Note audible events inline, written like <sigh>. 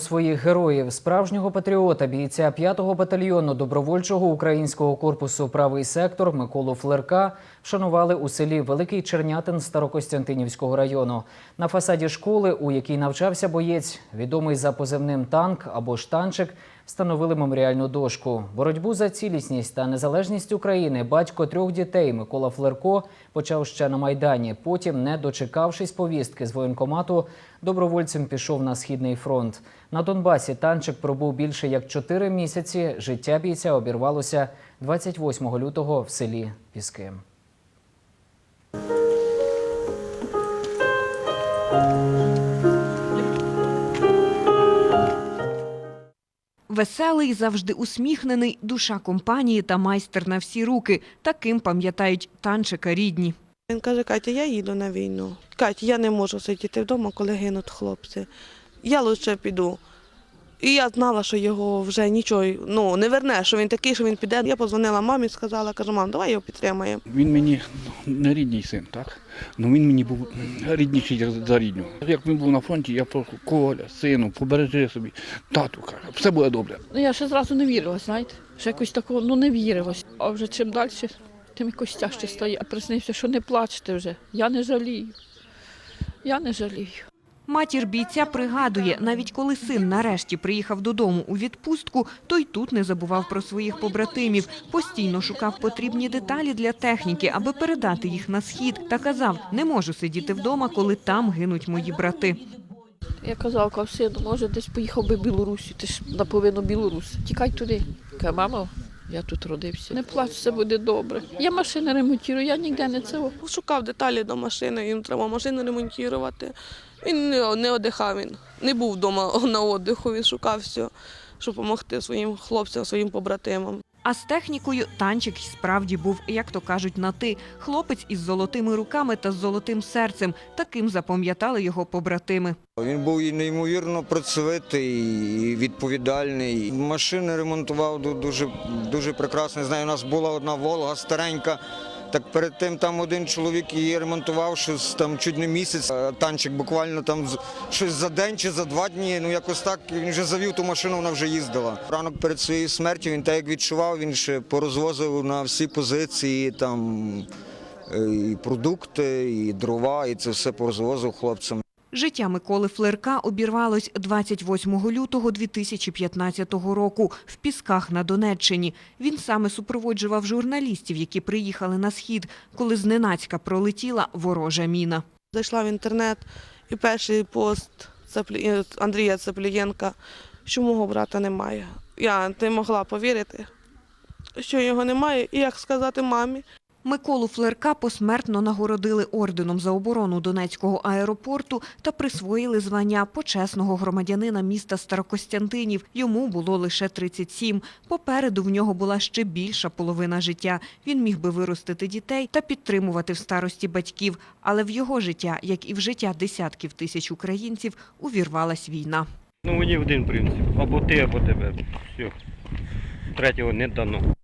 Своїх героїв, справжнього патріота, бійця 5-го батальйону добровольчого українського корпусу Правий сектор Миколу Флерка вшанували у селі Великий Чернятин Старокостянтинівського району. На фасаді школи, у якій навчався боєць, відомий за позивним танк або ж танчик, встановили меморіальну дошку. Боротьбу за цілісність та незалежність України батько трьох дітей Микола Флерко почав ще на майдані. Потім, не дочекавшись повістки з воєнкомату, добровольцем пішов на східний фронт. На Донбасі танчик пробув більше як чотири місяці. Життя бійця обірвалося 28 лютого в селі Піски. Веселий, завжди усміхнений, душа компанії та майстер на всі руки. Таким пам'ятають танчика рідні. Він каже, Катя, я їду на війну. Катя, я не можу сидіти вдома, коли гинуть хлопці. Я лише піду. І я знала, що його вже нічого ну, не верне, що він такий, що він піде. Я позвонила мамі, сказала, кажу, мам, давай його підтримаємо. Він мені ну, не рідний син, так? Ну він мені був рідніший за- за рідню. Як він був на фронті, я прошу, Коля, сину, побережи собі, тату, каже, все буде добре. Ну, я ще зразу не вірила, знаєте. Ще якось такого, ну не вірилось. А вже чим далі, тим якось тяжче стає. А приснився, що не плачте вже. Я не жалію. Я не жалію. Матір бійця пригадує, навіть коли син нарешті приїхав додому у відпустку, той тут не забував про своїх побратимів. Постійно шукав потрібні деталі для техніки, аби передати їх на схід. Та казав, не можу сидіти вдома, коли там гинуть мої брати. Я казав, сину, може десь поїхав би в Білорусі, ти ж наполовину білорус. Тікай туди. Каже, мамо, я тут родився. Не плач, все буде добре. Я машини ремонтую, я ніде не це. Шукав деталі до машини, їм треба машину ремонтувати. Він не, не одихав, він не був вдома <laughs> на віддиху, він шукав все, щоб допомогти своїм хлопцям, своїм побратимам. А з технікою танчик справді був, як то кажуть, на ти. Хлопець із золотими руками та з золотим серцем. Таким запам'ятали його побратими. Він був і неймовірно працьовитий, і відповідальний. Машини ремонтував ду- дуже, дуже прекрасно. Знаю, у нас була одна Волга старенька. Так перед тим там один чоловік її ремонтував щось там чуть не місяць. Танчик буквально там щось за день чи за два дні. Ну якось так він вже завів ту машину, вона вже їздила. Ранок перед своєю смертю він так як відчував, він ще порозвозив на всі позиції там е, і продукти, і дрова, і це все порозвозив хлопцям. Життя Миколи Флерка обірвалось 28 лютого 2015 року в Пісках на Донеччині. Він саме супроводжував журналістів, які приїхали на схід, коли зненацька пролетіла ворожа міна. Зайшла в інтернет і перший пост Андрія Цеплієнка, що мого брата немає. Я не могла повірити, що його немає, і як сказати мамі. Миколу Флерка посмертно нагородили орденом за оборону Донецького аеропорту та присвоїли звання почесного громадянина міста Старокостянтинів. Йому було лише 37. Попереду в нього була ще більша половина життя. Він міг би виростити дітей та підтримувати в старості батьків. Але в його життя, як і в життя десятків тисяч українців, увірвалась війна. Ну, мені один принцип. Або ти, або тебе. Все. Третього не дано.